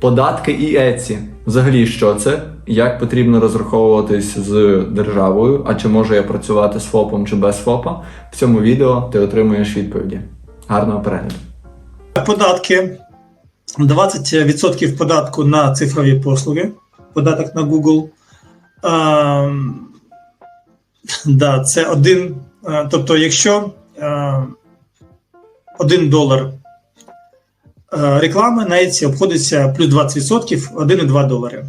Податки і ЕЦІ. Взагалі, що це? Як потрібно розраховуватись з державою? А чи можу я працювати з ФОПом чи без ФОПа? В цьому відео ти отримуєш відповіді. Гарного перегляду. Податки. 20% податку на цифрові послуги. Податок на Google. Ем, да, це один. е, Тобто, якщо е, 1 долар реклами на Etsy обходиться плюс 20%, 1,2 долари.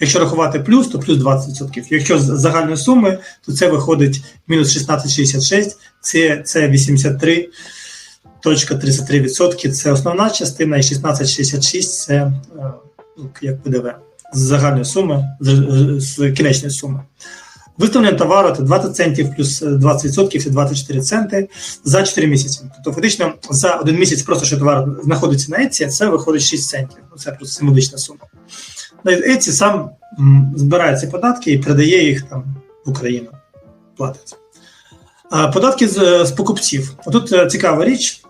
Якщо рахувати плюс, то плюс 20%. Якщо з загальної суми, то це виходить мінус 16,66, це, це 83. Точка 33% це основна частина, і 16,66 це е, ну, як ПДВ з загальної суми, з, з кінечної суми. Виставлення товару це 20 центів плюс 20% це 24 центи за 4 місяці. Тобто, фактично, за один місяць, просто що товар знаходиться на Etsy, це виходить 6 центів. Ну, Це просто символічна сума. Etsy сам збирає ці податки і передає їх там в Україну. Платить. Податки з, з покупців. Тут е, цікава річ.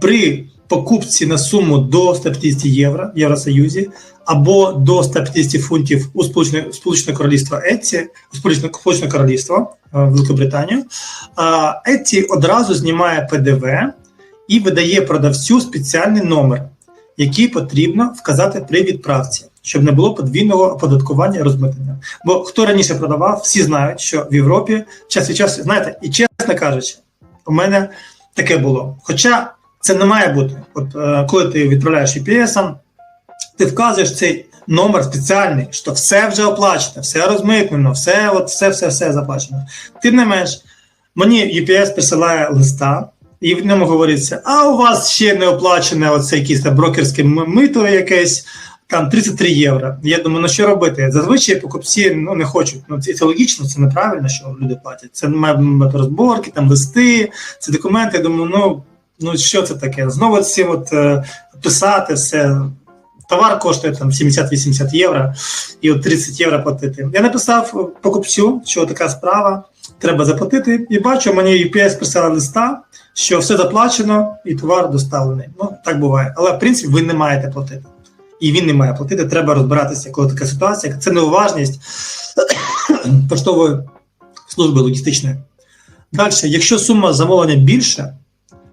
При покупці на суму до 150 євро в Євросоюзі або до 150 фунтів у Сполучене, Сполучене Королівство Етті, у Сполучене, Сполучене Королівство е, Великобританію, Етті одразу знімає ПДВ і видає продавцю спеціальний номер, який потрібно вказати при відправці, щоб не було подвійного оподаткування і розмитнення. Бо хто раніше продавав, всі знають, що в Європі час від часу, знаєте, і чесно кажучи, у мене таке було. Хоча це не має бути. От е, коли ти відправляєш UPS, ти вказуєш цей номер спеціальний, що все вже оплачено, все розмитнено, все, от, все, все, все заплачено. Тим не менш, мені UPS присилає листа. І в ньому говориться: а у вас ще не оплачене оце якесь брокерське мито якесь, там 33 євро. Я думаю, ну що робити? Зазвичай покупці ну, не хочуть. Ну, це, це логічно, це неправильно, що люди платять. Це має бути розборки, там листи, це документи. Я думаю, ну, ну що це таке? Знову всім от, е, писати все. Товар коштує там 70-80 євро, і от 30 євро платити. Я написав покупцю, що така справа, треба заплатити, і бачу, мені UPS прислали листа, що все заплачено і товар доставлений. Ну так буває. Але в принципі ви не маєте платити. І він не має платити. Треба розбиратися, коли така ситуація. Це неуважність поштової служби логістичної. Далі, якщо сума замовлення більша,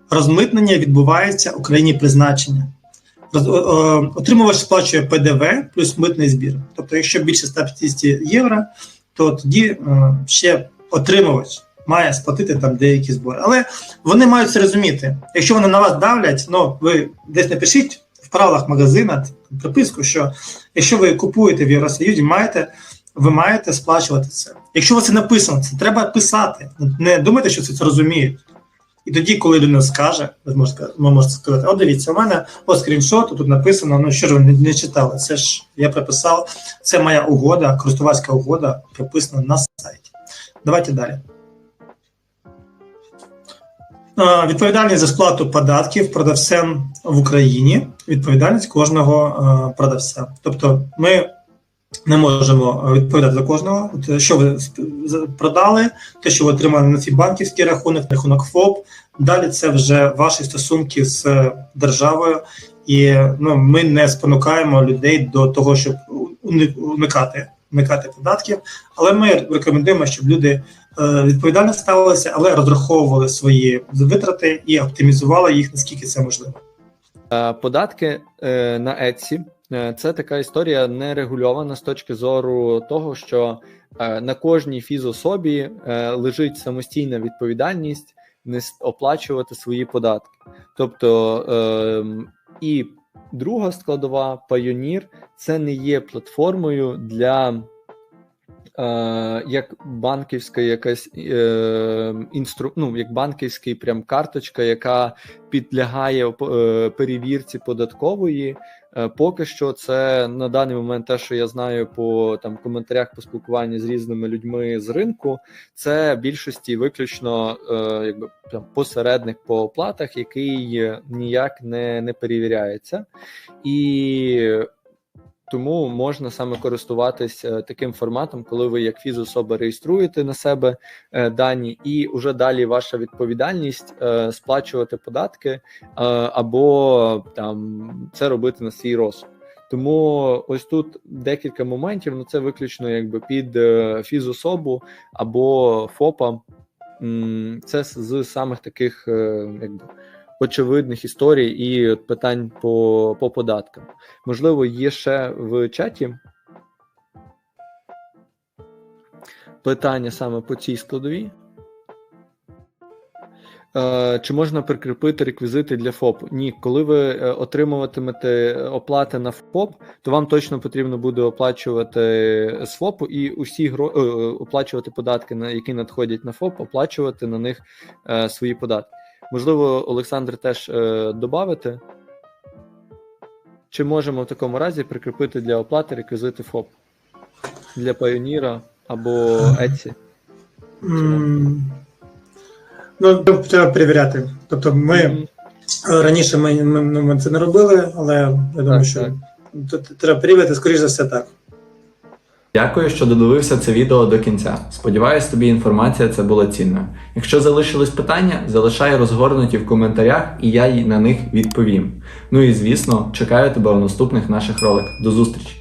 розмитнення відбувається у країні призначення. Отримувач сплачує ПДВ плюс митний збір. Тобто, якщо більше 150 євро, то тоді е, ще отримувач має сплатити там деякі збори. Але вони мають це розуміти. Якщо вони на вас давлять, ну ви десь напишіть в правилах магазина приписку, що якщо ви купуєте в Євросоюзі, маєте. Ви маєте сплачувати це. Якщо у вас це написано, це треба писати. Не думайте, що це розуміють. І тоді, коли людина скаже, ви можете, ви можете сказати: о, дивіться, у мене ось скріншот, тут написано, ну що ж ви не, не читали? Це ж я приписав, це моя угода, користувацька угода, приписана на сайті. Давайте далі. Відповідальність за сплату податків продавцем в Україні. Відповідальність кожного продавця. Тобто, ми не можемо відповідати за кожного. От, е, що ви продали, те, що ви отримали на свій банківський рахунок, рахунок ФОП. Далі це вже ваші стосунки з е, державою, і ну, ми не спонукаємо людей до того, щоб уни- уникати, уникати податків. Але ми рекомендуємо, щоб люди е, відповідально ставилися, але розраховували свої витрати і оптимізували їх наскільки це можливо. Е, Податки на Etsy це така історія не регульована з точки зору того, що е, на кожній фізособі е, лежить самостійна відповідальність не оплачувати свої податки. Тобто ем, і друга складова Pioneer, – це не є платформою для. Е, як банківська якась е, інстру, ну, як банківський прям карточка, яка підлягає е, перевірці податкової. Е, Поки що, це на даний момент те, що я знаю по там коментарях по спілкуванні з різними людьми з ринку, це більшості виключно е, якби там посередник по оплатах, який ніяк не, не перевіряється. І Тому можна саме користуватись е, таким форматом, коли ви як фізособа реєструєте на себе е, дані, і вже далі ваша відповідальність е, сплачувати податки або там це робити на свій розсуд. Тому ось тут декілька моментів. Ну це виключно якби під фізособу або ФОПа. Це з самих таких якби очевидних історій і питань по, по податкам. Можливо, є ще в чаті питання саме по цій складовій. Е, Чи можна прикріпити реквізити для ФОП? Ні, коли ви е, отримуватимете оплати на ФОП, то вам точно потрібно буде оплачувати з ФОПу і усі гро... е, оплачувати податки, на які надходять на ФОП, оплачувати на них свої податки. Можливо, Олександр теж е, додати. Чи можемо в такому разі прикріпити для оплати реквізити ФОП для Payoneer або Etsy? Ну, треба перевіряти. Тобто, ми е, раніше ми, ми, ну, ми це не робили, але я думаю, Так, що так. треба перевірити, скоріш за все, так. Дякую, що додивився це відео до кінця. Сподіваюсь, тобі інформація це була цінною. Якщо залишились питання, залишай розгорнуті в коментарях, і я на них відповім. Ну і звісно, чекаю тебе у наступних наших роликах. До зустрічі!